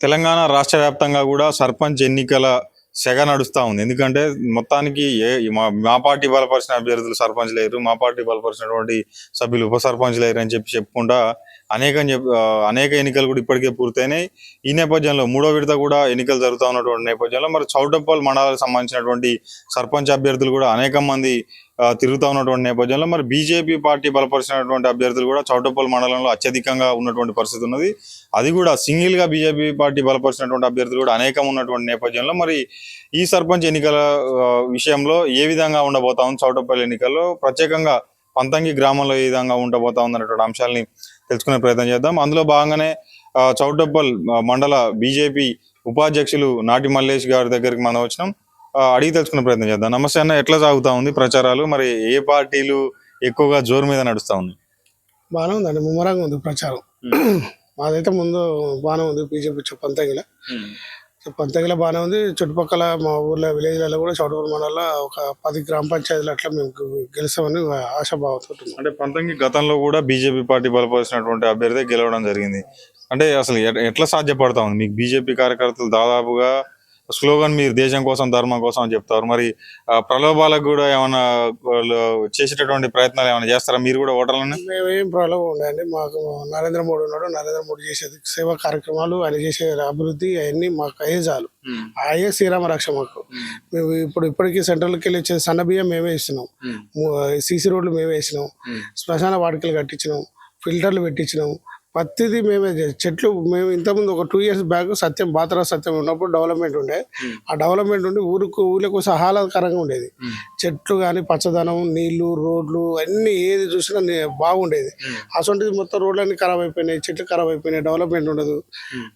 తెలంగాణ రాష్ట్ర వ్యాప్తంగా కూడా సర్పంచ్ ఎన్నికల సెగ నడుస్తూ ఉంది. ఎందుకంటే మొత్తానికి ఏ మా మా పార్టీ బలపరిచిన అభ్యర్థులు సర్పంచ్ లేరు. మా పార్టీ బలపరిచినటువంటి సభ్యులు ఉప సర్పంచ్ లేరు అని చెప్పి చెప్పుకుంటా అనేక అనేక ఎన్నికలు కూడా ఇప్పటికే పూర్తయినాయి. ఈ నేపథ్యంలో మూడో విడత కూడా ఎన్నికలు జరుగుతూ ఉన్నటువంటి నేపథ్యంలో మరి చౌటప్పల్ మండలాలకు సంబంధించినటువంటి సర్పంచ్ అభ్యర్థులు కూడా అనేక మంది తిరుగుతూ ఉన్నటువంటి నేపథ్యంలో మరి బీజేపీ పార్టీ బలపరిచినటువంటి అభ్యర్థులు కూడా చౌటప్పల్ మండలంలో అత్యధికంగా ఉన్నటువంటి పరిస్థితి ఉన్నది. అది కూడా సింగిల్గా బీజేపీ పార్టీ బలపరిచినటువంటి అభ్యర్థులు కూడా అనేకం ఉన్నటువంటి నేపథ్యంలో మరి ఈ సర్పంచ్ ఎన్నికల విషయంలో ఏ విధంగా ఉండబోతా ఉంది చౌటప్పల్ ఎన్నికల్లో? ప్రత్యేకంగా పంతంగి గ్రామంలో ఏ విధంగా ఉండబోతా ఉందన్నటువంటి అంశాలని తెలుసుకునే ప్రయత్నం చేద్దాం. అందులో భాగంగానే చౌటప్పల్ మండల బీజేపీ ఉపాధ్యక్షులు నాటి మల్లేష్ గారి దగ్గరికి మనం వచ్చినాం. అడిగి తెలుసుకునే ప్రయత్నం చేద్దాం. నమస్తే అన్న ఎట్లా సాగుతా ఉంది ప్రచారాలు? మరి ఏ పార్టీలు ఎక్కువగా జోరు మీద నడుస్తా ఉంది? బాగానే ఉందండి ముమ్మరంగా ఉంది ప్రచారం. మాదైతే ముందు బాగానే ఉంది బీజేపీ పంతగిల. పంతగిల బాగానే ఉంది చుట్టుపక్కల మా ఊర్లో విలేజ్లలో కూడా చౌటపూర్ మండలంలో ఒక పది గ్రామ పంచాయతీలు అట్లా మేము గెలుస్తామని ఆశాభావంతో. అంటే పంతంగి గతంలో కూడా బీజేపీ పార్టీ బలపరిచినటువంటి అభ్యర్థి గెలవడం జరిగింది. అంటే అసలు ఎట్- ఎట్లా సాధ్యపడతా ఉంది? మీకు బీజేపీ కార్యకర్తలు దాదాపుగా స్లోగన్ మీరు దేశం కోసం ధర్మం కోసం అని చెప్తారు. మరి ఆ, ప్రలోభాలకు కూడా ఏమైనా వాళ్ళు చేసేటటువంటి ప్రయత్నాలు ఏమైనా చేస్తారా? మీరు కూడా ఓటర్లను? మేమేం ప్రాబ్లం ఉండండి మాకు నరేంద్ర మోడీ ఉన్నాడు. నరేంద్ర మోడీ చేసేది సేవా కార్యక్రమాలు ఆయన చేసే అభివృద్ధి అవన్నీ మాకు అయ్యే చాలు. అయ్యే శ్రీరామ రక్ష మాకు. మేము. ఇప్పుడు ఇప్పటికీ సెంట్రల్కి వెళ్ళి వచ్చే సన్న బియ్యం మేమే ఇస్తున్నాం. సీసీ రోడ్లు మేమే వేసినాం. శ్మశాన వాడికలు కట్టించినాం. ఫిల్టర్లు పెట్టించినాం. ప్రతిదీ మేమే చెట్లు మేము ఇంతకుముందు ఒక టూ ఇయర్స్ బ్యాక్ సత్యం బాతరా సత్యం ఉన్నప్పుడు డెవలప్మెంట్ ఉండే. ఆ డెవలప్మెంట్ ఉండి ఊరికి ఊళ్ళకు ఆహ్లాదకరంగా ఉండేది. చెట్లు కానీ పచ్చదనం నీళ్ళు రోడ్లు అన్ని ఏది చూసినా బాగుండేది. అసొంటిది మొత్తం రోడ్లన్నీ ఖరాబ్ అయిపోయినాయి చెట్లు ఖరాబ్ అయిపోయినాయి డెవలప్మెంట్ ఉండదు.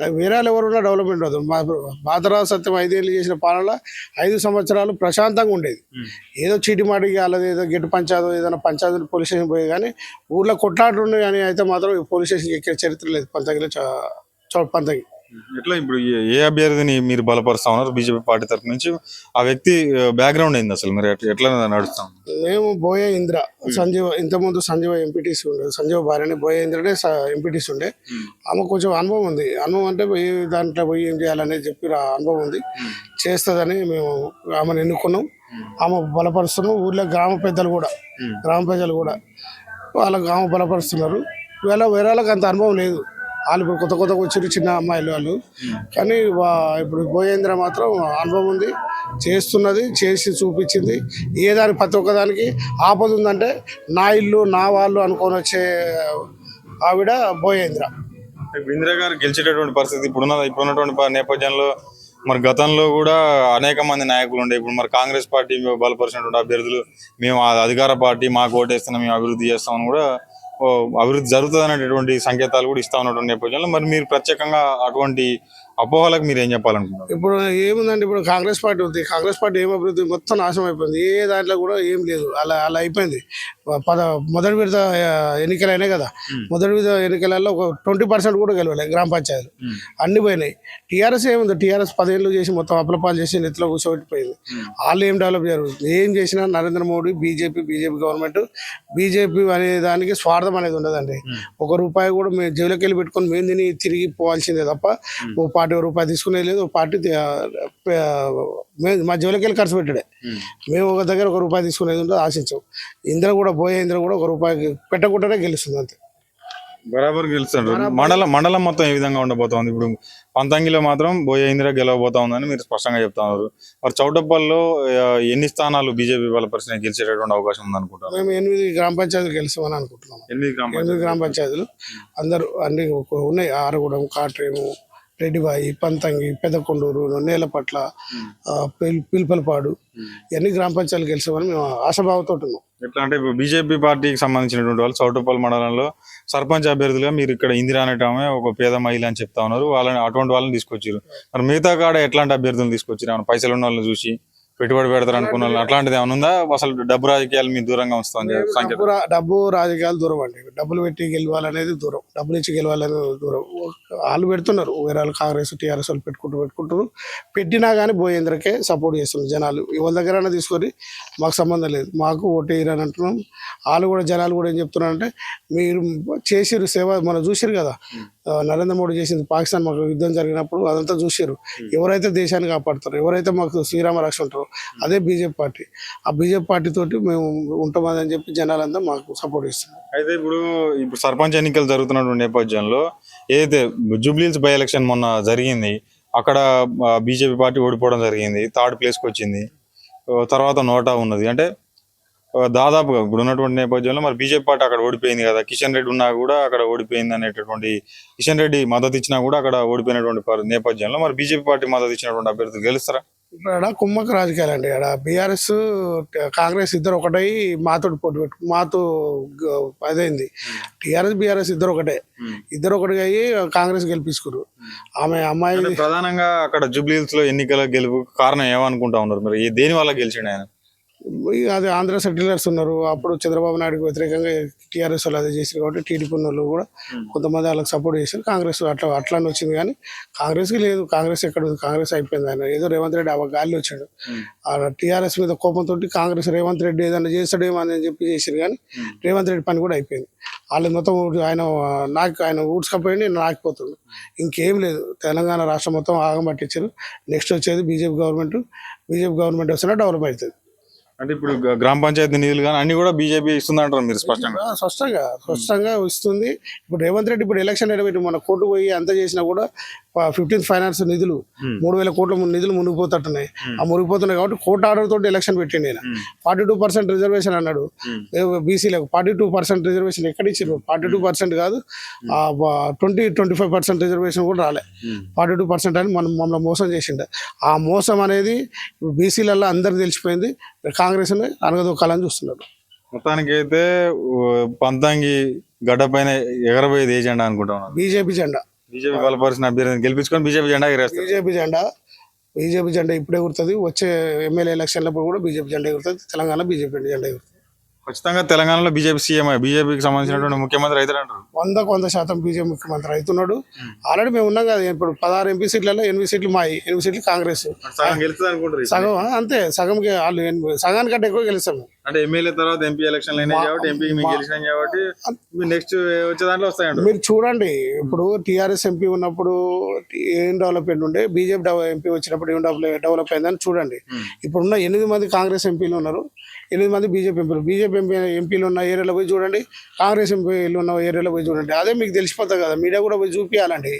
నాకు వేరే వాళ్ళు ఎవరున్నా డెవలప్మెంట్ ఉండదు. మా బాతరా సత్యం ఐదేళ్ళు చేసిన పాలన ఐదు సంవత్సరాలు ప్రశాంతంగా ఉండేది. ఏదో చీటి మాటికి వాళ్ళది ఏదో గెట్టు పంచాయతీ ఏదైనా పంచాయతీ పోలీస్ స్టేషన్ పోయి కానీ ఊర్లో కొట్లాటలు ఉన్నాయి కానీ అయితే మాత్రం పోలీస్ స్టేషన్ ఎక్కే చరిత్ర లేదు. పంతగిలో చౌ పంతగి ఎట్లా ఇప్పుడు ఏ- అభ్యర్థిని మీరు బలపరుస్తా ఉన్నారు? బీజేపీ పార్టీ తరఫు నుంచి ఆ వ్యక్తి బ్యాక్గ్రౌండ్ ఏంది అసలు? మరి ఎట్లా- నడుస్తా మేము బోయ ఇంద్ర. సంజీవ ఇంతకుముందు సంజీవ ఎంపీటీసీ ఉండే. సంజీవ భార్యని బోయ ఇంద్రనే ఎంపీటీసీ ఉండే. ఆమె కొంచెం అనుభవం ఉంది. అనుభవం అంటే పోయి దాంట్లో పోయి ఏం చేయాలనేది చెప్పి అనుభవం ఉంది. చేస్తుందని మేము ఆమెను ఎన్నుకున్నాం. ఆమె బలపరుస్తున్నాం. ఊర్లో గ్రామ పెద్దలు కూడా. గ్రామ ప్రజలు కూడా. వాళ్ళ గ్రామ బలపరుస్తున్నారు. ఇవాళ వేరే అంత అనుభవం లేదు. వాళ్ళు ఇప్పుడు కొత్త కొత్తగా వచ్చారు చిన్న అమ్మాయిలు వాళ్ళు. కానీ వా- ఇప్పుడు భోజేంద్ర మాత్రం అనుభవం ఉంది చేస్తున్నది చేసి చూపించింది. ఏ దాని ప్రతి ఒక్కదానికి ఆపద ఉందంటే నా ఇల్లు నా వాళ్ళు అనుకొని వచ్చే ఆవిడ భోజేంద్ర. ఇప్పుడు ఇందిరా గారు గెలిచేటటువంటి పరిస్థితి ఇప్పుడున్న ఇప్పుడున్నటువంటి నేపథ్యంలో మరి గతంలో కూడా అనేక మంది నాయకులు ఉండే ఇప్పుడు మరి కాంగ్రెస్ పార్టీ బలపరిచినటువంటి అభ్యర్థులు మేము ఆ అధికార పార్టీ మాకు ఓటేస్తున్నాం మేము అభివృద్ధి చేస్తామని కూడా అభివృద్ధి జరుగుతుంది అనేటటువంటి సంకేతాలు కూడా ఇస్తా ఉన్నటువంటి నేపథ్యంలో మరి మీరు ప్రత్యేకంగా అటువంటి అపోహలకు మీరు ఏం చెప్పాలనుకుంటున్నారు? ఇప్పుడు ఏముందండి? ఇప్పుడు కాంగ్రెస్ పార్టీ ఉంది. కాంగ్రెస్ పార్టీ ఏం అభివృద్ధి? మొత్తం నాశనం అయిపోయింది. ఏ దాంట్లో కూడా ఏం లేదు. అలా అలా అయిపోయింది. పద మొదటి విడత ఆ, ఎన్నికలు అయినాయి కదా మొదటి విడత ఎన్నికలలో ఒక ట్వంటీ పర్సెంట్ కూడా గెలవలేదు గ్రామ పంచాయతీలు. అన్ని పోయినాయి. టీఆర్ఎస్ ఏముంది? టీఆర్ఎస్ పదేళ్ళు చేసి మొత్తం అప్లపాలు చేసి నెత్తిలో కూర్చోబెట్టిపోయింది. వాళ్ళు ఏం డెవలప్ జరుగుతుంది ఏం చేసినా Narendra Modi BJP BJP government BJP అనే దానికి స్వార్థం అనేది ఉండదండి. ఒక రూపాయి కూడా మేము జైలుకి వెళ్ళి పెట్టుకొని మేము తిని తిరిగి పోవాల్సిందే తప్ప ఓ పార్టీ ఓ రూపాయి తీసుకునేది లేదు పార్టీ మా జైలుకి వెళ్ళి ఖర్చు పెట్టడే. మేము ఒక దగ్గర ఒక రూపాయి తీసుకునేది ఉంటే ఆశించాం. ఇంద్ర కూడా పోయే ఇంద్ర కూడా ఒక రూపాయి పెట్టకుండానే గెలుస్తుంది అంతే. బరాబర్ గెలుస్తాడు. మండలం మండలం మొత్తం ఏ విధంగా ఉండబోతోంది ఇప్పుడు పంతంగిలో మాత్రం బోయ ఇందిరా గెలవబోతా ఉందని మీరు స్పష్టంగా చెప్తా ఉన్నారు మరి చౌటప్పల్లో ఎన్ని స్థానాలు బీజేపీ బలపరిచిన గెలిచేటటువంటి అవకాశం ఉందనుకుంటారు? మేము ఎనిమిది గ్రామ పంచాయతీలు గెలుస్తామని అనుకుంటున్నాం. ఎనిమిది గ్రామ ఎనిమిది గ్రామ పంచాయతీలు. అందరూ అన్ని ఉన్నాయి. ఆరగూడెం కాట్రేము రెడ్డిబాయి పంతంగి పెదకొండూరు నేలపట్ల పిల్ పిల్పలపాడు ఇవన్నీ గ్రామ పంచాయతీలు గెలిచామని మేము ఆశాభావంతో ఉన్నాం ఎట్లా అంటే బీజేపీ పార్టీకి సంబంధించినటువంటి వాళ్ళు చౌటప్పల్ మండలంలో సర్పంచ్ అభ్యర్థులుగా మీరు ఇక్కడ ఇందిరా అనేటమే ఒక పేద మహిళ అని చెప్తా ఉన్నారు. వాళ్ళని అటువంటి వాళ్ళని తీసుకొచ్చారు మరి మిగతా కాడ ఎట్లాంటి అభ్యర్థులను తీసుకొచ్చారు పైసలు ఉన్న వాళ్ళని చూసి? పెట్టుబడి పెడతారు అనుకున్న వాళ్ళు. అట్లాంటిది ఏమైనా ఉందా? అసలు డబ్బు రాజకీయాలు మీ దూరంగా ఉంచుతాం సంకేతం డబ్బు రాజకీయాలు దూరం అండి. డబ్బులు పెట్టి గెలవాలనేది దూరం. డబ్బులు ఇచ్చి గెలవాలనేది దూరం. వాళ్ళు పెడుతున్నారు. వేరే వాళ్ళు కాంగ్రెస్ టీఆర్ఎస్ వాళ్ళు పెట్టుకుంటూ పెట్టుకుంటారు పెట్టినా కానీ భోజేంద్రకే సపోర్ట్ చేస్తున్నారు జనాలు. ఎవరి దగ్గరైనా తీసుకొని మాకు సంబంధం లేదు. మాకు ఓటు వేయరని అంటున్నాం. వాళ్ళు కూడా జనాలు కూడా ఏం చెప్తున్నారంటే మీరు చేసిరు సేవ మనం చూసిరు కదా? నరేంద్ర మోడీ చేసింది పాకిస్తాన్ మాకు యుద్ధం జరిగినప్పుడు అదంతా చూసారు ఎవరైతే దేశాన్ని కాపాడుతారో ఎవరైతే మాకు శ్రీరామ రక్ష ఉంటారో అదే బీజేపీ పార్టీ. ఆ బీజేపీ పార్టీ తోటి మేము ఉంటామని చెప్పి జనాలంతా మాకు సపోర్ట్ ఇస్తున్నారు అయితే ఇప్పుడు ఇప్పుడు సర్పంచ్ ఎన్నికలు జరుగుతున్నటువంటి నేపథ్యంలో ఏదైతే జూబ్లీహిల్స్ బై ఎలక్షన్ మొన్న జరిగింది అక్కడ బీజేపీ పార్టీ ఓడిపోవడం జరిగింది థర్డ్ ప్లేస్కి వచ్చింది తర్వాత నోటా ఉన్నది. అంటే దాదాపుగా ఇప్పుడు ఉన్నటువంటి నేపథ్యంలో మరి బీజేపీ పార్టీ అక్కడ ఓడిపోయింది కదా. కిషన్ రెడ్డి ఉన్నా కూడా అక్కడ ఓడిపోయింది అనేటటువంటి కిషన్ రెడ్డి మద్దతు ఇచ్చినా కూడా అక్కడ ఓడిపోయినటువంటి నేపథ్యంలో మరి బీజేపీ పార్టీ మద్దతు ఇచ్చినటువంటి అభ్యర్థులు గెలుస్తారా? ఇక్కడ కుమ్మక రాజకీయాలు అండి. ఇక్కడ బీఆర్ఎస్ కాంగ్రెస్ ఇద్దరు ఒకటై మాతో పోటీ పెట్టు మాతో అదైంది. టీఆర్ఎస్ బీఆర్ఎస్ ఇద్దరు ఒకటే. ఇద్దరు ఒకటిగా అయ్యి కాంగ్రెస్ గెలిపించుకున్నారు ఆమె అమ్మాయి ప్రధానంగా అక్కడ జూబ్లీహిల్స్లో ఎన్నికల గెలుపు కారణం ఏమనుకుంటా ఉన్నారు? మరి దేని వల్ల గెలిచిండు ఆయన? అది ఆంధ్ర సెటిలర్స్ ఉన్నారు. అప్పుడు చంద్రబాబు నాయుడుకి వ్యతిరేకంగా టీఆర్ఎస్ వాళ్ళు అదే చేశారు కాబట్టి టీడీపీ ఉన్న వాళ్ళు కూడా కొంతమంది వాళ్ళకి సపోర్ట్ చేశారు కాంగ్రెస్ అట్లా అట్లానే వచ్చింది కానీ కాంగ్రెస్కి లేదు. కాంగ్రెస్ ఎక్కడ ఉంది? కాంగ్రెస్ అయిపోయింది ఆయన. ఏదో రేవంత్ రెడ్డి ఆ గాలి వచ్చాడు. ఆ టీఆర్ఎస్ మీద కోపంతో కాంగ్రెస్ రేవంత్ రెడ్డి ఏదైనా చేస్తాడేమో అని చెప్పి చేశారు కానీ రేవంత్ రెడ్డి పని కూడా అయిపోయింది. వాళ్ళు మొత్తం ఆయన నాకు ఆయన ఊడ్చుకపోయింది నేను నాకిపోతుంది ఇంకేం లేదు. తెలంగాణ రాష్ట్రం మొత్తం ఆగమట్టించారు నెక్స్ట్ వచ్చేది బీజేపీ గవర్నమెంట్. బీజేపీ గవర్నమెంట్ వస్తున్నా డెవలప్ అవుతుంది. అంటే ఇప్పుడు గ్రామ పంచాయతీ నిధులు కానీ అన్ని కూడా బీజేపీ ఇస్తుందంటారు మీరు స్పష్టంగా? స్పష్టంగా స్పష్టంగా ఇస్తుంది. ఇప్పుడు రేవంత్ రెడ్డి ఇప్పుడు ఎలక్షన్ నిలబెట్టి మన కోర్టు పోయి అంత చేసినా కూడా ఫిఫ్టీన్త్ ఫైనాన్స్ నిధులు మూడు వేల కోట్ల నిధులు మునిగిపోతుంటున్నాయి ఆ మునిగిపోతున్నాయి కాబట్టి కోర్టు ఆర్డర్ తోటి ఎలక్షన్ పెట్టిండి ఆయన ఫార్టీ టూ పర్సెంట్ రిజర్వేషన్ అన్నాడు. బీసీలకు ఫార్టీ టూ పర్సెంట్ రిజర్వేషన్ ఎక్కడ ఇచ్చారు ఫార్టీ టూ పర్సెంట్ కాదు. Twenty twenty five percent reservation కూడా రాలే. ఫార్టీ టూ పర్సెంట్ అని మనం మమ్మల్ని మోసం చేసిండు. ఆ మోసం అనేది బీసీలలో అందరికి తెలిసిపోయింది. కాంగ్రెస్ అనగదొక్కాలని చూస్తున్నారు మొత్తానికి అయితే పంతంగి గడ్డ పైన ఎగరబోయేది ఏ జెండా అనుకుంటా బీజేపీ జెండా. బీజేపీ బలపరిచిన అభ్యర్థిని గెలిపించుకొని బీజేపీ జెండా ఎగరేస్తారు. బీజేపీ జెండా బీజేపీ జెండా ఇప్పుడే గుర్తుంది. వచ్చే ఎమ్మెల్యే ఎలక్షన్లప్పుడు కూడా బీజేపీ జెండా ఎగురుతుంది. తెలంగాణ బీజేపీ జెండా ఖచ్చితంగా తెలంగాణలో బీజేపీ సీఎం బీజేపీకి సంబంధించినటువంటి ముఖ్యమంత్రి అయితే అంటారు. వంద శాతం బీజేపీ ముఖ్యమంత్రి అవుతున్నాడు ఆల్రెడీ మేము ఉన్నాం కదా ఇప్పుడు పదహారు ఎంపీ సీట్లలో ఎనిమిది సీట్లు మాయి ఎనిమిది సీట్లు కాంగ్రెస్. సగం. సగం అంతే. సగంకి వాళ్ళు సగానికంటే ఎక్కువ గెలుస్తాము. అంటే ఎమ్మెల్యే తర్వాత ఎంపీ ఎలక్షన్లు అయినాయి కాబట్టి ఎంపీ మీకు గెలిచినాం కాబట్టి మీరు నెక్స్ట్ వచ్చే దాంట్లో వస్తాయంటారు మీరు చూడండి ఇప్పుడు టీఆర్ఎస్ ఎంపీ ఉన్నప్పుడు ఏం డెవలప్మెంట్ ఉండే బీజేపీ ఎంపీ వచ్చినప్పుడు ఏం డెవలప్ డెవలప్ అయిందని చూడండి. ఇప్పుడున్న ఎనిమిది మంది కాంగ్రెస్ ఎంపీలు ఉన్నారు ఎనిమిది మంది బీజేపీ ఎంపీలు బీజేపీ ఎంపీ ఎంపీలు ఉన్న ఏరియాలో పోయి చూడండి కాంగ్రెస్ ఎంపీలు ఉన్న ఏరియాలో పోయి చూడండి. అదే మీకు తెలిసిపోతుంది కదా మీడియా కూడా పోయి చూపించాలండి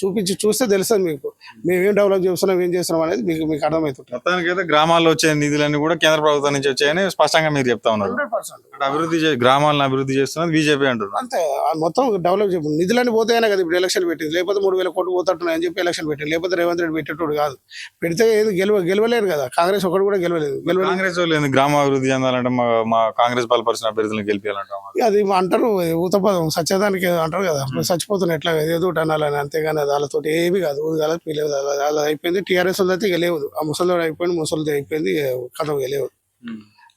చూపించి చూస్తే తెలుస్తుంది మీకు. మేము ఏం డెవలప్ చేస్తున్నాం ఏం చేస్తున్నాం అనేది మీకు మీకు అర్థమవుతుంది మొత్తానికి అయితే గ్రామాల్లో వచ్చే నిధులన్నీ కూడా కేంద్ర ప్రభుత్వం నుంచి వచ్చాయని స్పష్టంగా మీరు చెప్తా ఉన్నారు. Hundred percent. అంటే అభివృద్ధి చే- గ్రామాలను అభివృద్ధి చేస్తున్నది బీజేపీ అంటున్నారు. అంతే ఆ మొత్తం డెవలప్ చెప్పు నిధులన్నీ పోతాయనే కదా ఇప్పుడు ఎలక్షన్ పెట్టింది. లేకపోతే మూడు వేల కోట్లు పోతట్టున్నాయి అని చెప్పి ఎలక్షన్ పెట్టింది. లేకపోతే రేవంత్ రెడ్డి పెట్టేటోడు కాదు. పెడితే ఏది గెలవ గెలవలేరు కదా. కాంగ్రెస్ ఒకటి కూడా గెలవలేదు. గెలవలేదు. కాంగ్రెస్ వాళ్ళు ఏంది? గ్రామ అభివృద్ధి చెందాలంటే మా మా కాంగ్రెస్ బలపరిచిన అభ్యర్థులను గెలిపించాలంటాం అది అంటారు ఊతపదం సత్యదానికి ఏదో అంటారు కదా. చచ్చిపోతున్న ఎట్లా ఏదో ఒకటి అనాలని అంతేగాని అది వాళ్ళతో ఏమి కాదు. కాదు పీలేదు అలా అయిపోయింది. టీఆర్ఎస్ అయితే లేవు ఆ ముసలి అయిపోయింది ముసలిది అయిపోయింది కథ లేవు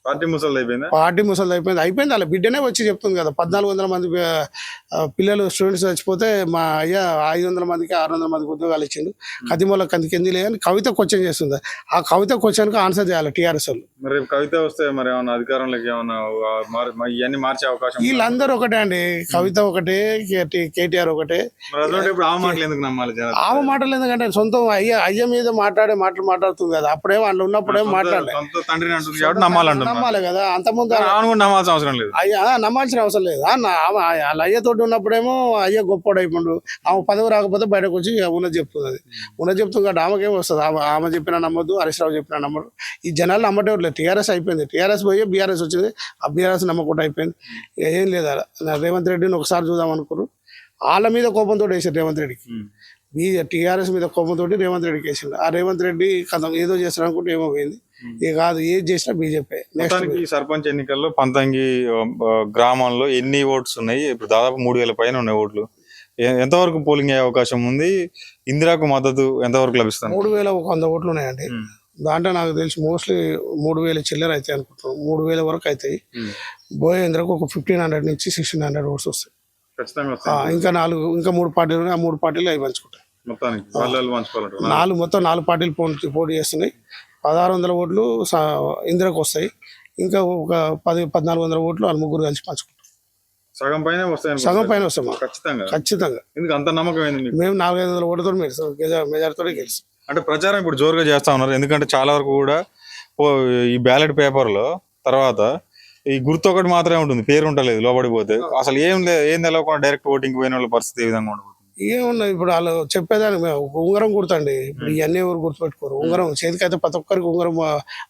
పార్టీ ముసలి అయిపోయిందా? పార్టీ ముసలిది అయిపోయింది. అయిపోయింది. వాళ్ళ బిడ్డనే వచ్చి చెప్తుంది కదా. పద్నాలుగు వందల మంది పిల్లలు స్టూడెంట్స్ చచ్చిపోతే మా అయ్యా ఐదు వందల మందికి ఆరు వందల మందికి ఉద్యోగాలు ఇచ్చిండు. కదిమూల కందికి లేదని కవిత క్వశ్చన్ చేస్తుంది. ఆ కవిత క్వశ్చన్కి ఆన్సర్ చేయాలి టీఆర్ఎస్ వాళ్ళు. మరి కవిత వస్తే మరి ఏమన్నా అధికారంలోకి ఏమన్నా ఇవన్నీ మార్చే అవకాశం? వీళ్ళందరూ ఒకటే అండి. కవిత ఒకటే కేటీ- కేటీఆర్ ఒకటే. మరి అటువంటి ఇప్పుడు ఆ మాటలు ఎందుకు నమ్మాలి ఆమె మాటలు ఎందుకంటే సొంతం అయ్య అయ్య మీద మాట్లాడే మాటలు మాట్లాడుతుంది కదా. అప్పుడే వాళ్ళు ఉన్నప్పుడేం మాట్లాడలే. సొంత తండ్రిని అంటుంది కాబట్టి నమ్మాలంటున్నారు నమ్మాలి కదా అంతకుముందు ఆమెను కూడా నమ్మాల్సిన అవసరం లేదు. అయ్యా నమ్మాల్సిన అవసరం లేదు. వాళ్ళ అయ్యతోటి ఉన్నప్పుడేమో అయ్య గొప్పోడు అయిపోండు. ఆమె పదవి రాకపోతే బయటకు వచ్చి ఉన్నది చెప్తుంది అది. ఉన్నది చెప్తుంది కాబట్టి ఆమెకేం వస్తుంది? ఆమె ఆమె చెప్పినా నమ్మొద్దు హరీష్ రావు చెప్పినా నమ్మడు ఈ జనాలు నమ్మటం లేదు టీఆర్ఎస్ అయిపోయింది. టీఆర్ఎస్ పోయి బీఆర్ఎస్ వచ్చింది. ఆ బీఆర్ఎస్ నమ్మకుండా అయిపోయింది. ఏం లేదు రేవంత్ రెడ్డిని ఒకసారి చూద్దాం అనుకున్నారు వాళ్ళ మీద కోపంతో వేసారు రేవంత్ రెడ్డికి. బీ టీఆర్ఎస్ మీద కోపంతో రేవంత్ రెడ్డికి వేసిండు ఆ రేవంత్ రెడ్డి కథం ఏదో చేస్తాడు అనుకుంటే ఏమో పోయింది. ఇక కాదు ఏది చేసినా బీజేపీ నెక్స్ట్ సర్పంచ్ ఎన్నికల్లో పంతంగి ఆ, ఆ, గ్రామంలో ఎన్ని ఓట్స్ ఉన్నాయి? ఇప్పుడు దాదాపు మూడు వేల పైన ఉన్నాయి ఓట్లు. ఎంతవరకు పోలింగ్ అయ్యే అవకాశం ఉంది? ఇందిరాకు మద్దతు ఎంతవరకు లభిస్తుంది? మూడు వేల ఒక వంద ఓట్లు ఉన్నాయండి. దాంట్లో నాకు తెలిసి మోస్ట్లీ మూడు వేల చిల్లర అవుతాయి అనుకుంటున్నాను. మూడు వేల వరకు అవుతాయి. బోయేంద్రకు ఒక ఫిఫ్టీన్ హండ్రెడ్ నుంచి సిక్స్టీన్ హండ్రెడ్ ఓట్స్ వస్తాయి. ఇంకా నాలుగు ఇంకా మూడు పార్టీలు ఆ మూడు పార్టీలు అవి పంచుకుంటాయి. నాలుగు మొత్తం నాలుగు పార్టీలు పోటీ పోటీ చేస్తున్నాయి. పదహారు వందల ఓట్లు ఇందిరకు వస్తాయి. ఇంకా ఒక పది పద్నాలుగు వందల ఓట్లు వాళ్ళు ముగ్గురు కలిసి పంచుకుంటారు సగం పైన వస్తాయి సగం పైన వస్తాం ఖచ్చితంగా. ఖచ్చితంగా. ఎందుకు అంత నమ్మకం మేము నాలుగైదు వందల ఓటుతో మెజార్ మెజార్తో గెలుస్తాం. అంటే ప్రచారం ఇప్పుడు జోరుగా చేస్తా ఉన్నారు. ఎందుకంటే చాలా వరకు కూడా ఈ బ్యాలెట్ పేపర్లో తర్వాత ఈ గుర్తు ఒకటి మాత్రమే ఉంటుంది. పేరు ఉంటలేదు లోపలికి పోతే. అసలు ఏం లేదు ఏం తెలియకుండా డైరెక్ట్ ఓటింగ్ పోయిన వాళ్ళ పరిస్థితి ఏ విధంగా ఉండబోతుంది ఏమున్నది ఇప్పుడు వాళ్ళు చెప్పేదానికి మేము ఉంగరం గుర్తండి ఇప్పుడు ఇవన్నీ ఎవరు గుర్తుపెట్టుకోరు. ఉంగరం చేతికి అయితే ప్రతి ఒక్కరికి ఉంగరం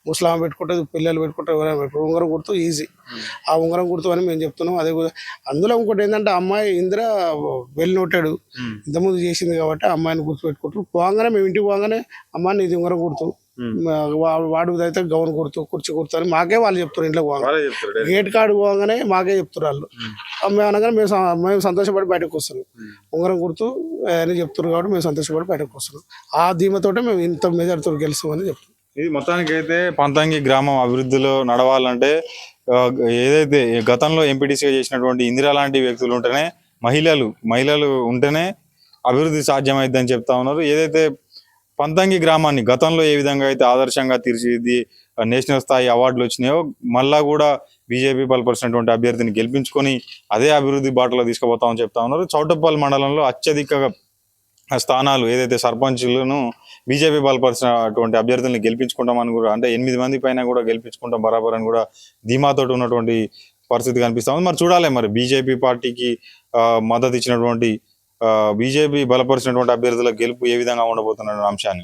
ముసలాం పెట్టుకుంటుంది పిల్లలు పెట్టుకుంటారు ఎవరైనా పెట్టుకుంటారు. ఉంగరం గుర్తు ఈజీ. ఆ ఉంగరం గుర్తు అని మేము చెప్తున్నాం. అదే అందులో ఇంకోటి ఏంటంటే అమ్మాయి ఇందిర వెల్ నోటాడు ఇంతకుముందు చేసింది కాబట్టి అమ్మాయిని గుర్తుపెట్టుకుంటారు. పోగానే మేము ఇంటికి పోగానే అమ్మాయిని ఇది ఉంగరం గుర్తు వాడు అయితే గౌన్ గుర్తు కుర్చీ అని మాకే వాళ్ళు చెప్తారు ఇంట్లో పోగానే. చెప్తారు. గేట్ కార్డు పోగానే మాకే చెప్తారు వాళ్ళు. మేము అనగానే మేము మేము సంతోషపడి బయటకు వస్తున్నాం. ఉంగరం గుర్తు అని చెప్తున్నారు కాబట్టి మేము సంతోషపడి బయటకు వస్తున్నాం. ఆ ధీమతోటే మేము ఇంత మెజార్తో గెలుస్తామని చెప్తాం ఇది మొత్తానికి అయితే పంతంగి గ్రామం అభివృద్ధిలో నడవాలంటే ఏదైతే గతంలో ఎంపీటీసీగా చేసినటువంటి ఇందిరా లాంటి వ్యక్తులు ఉంటేనే మహిళలు మహిళలు ఉంటేనే అభివృద్ధి సాధ్యమైద్దని చెప్తా ఉన్నారు. ఏదైతే పంతంగి గ్రామాన్ని గతంలో ఏ విధంగా అయితే ఆదర్శంగా తీర్చిది నేషనల్ స్థాయి అవార్డులు వచ్చినాయో మళ్ళా కూడా బీజేపీ బలపరిచినటువంటి అభ్యర్థిని గెలిపించుకొని అదే అభివృద్ధి బాటలో తీసుకుపోతామని చెప్తా ఉన్నారు. చౌటప్పల్ మండలంలో అత్యధిక స్థానాలు ఏదైతే సర్పంచులను బీజేపీ బలపరిచినటువంటి అభ్యర్థుల్ని గెలిపించుకుంటామని కూడా అంటే ఎనిమిది మంది పైన కూడా గెలిపించుకుంటాం బరాబర్ అని కూడా ధీమాతోటి ఉన్నటువంటి పరిస్థితి కనిపిస్తా ఉంది. మరి చూడాలి మరి బీజేపీ పార్టీకి మద్దతు ఇచ్చినటువంటి బీజేపీ బలపరిచినటువంటి అభ్యర్థుల గెలుపు ఏ విధంగా ఉండబోతున్న అంశాన్ని?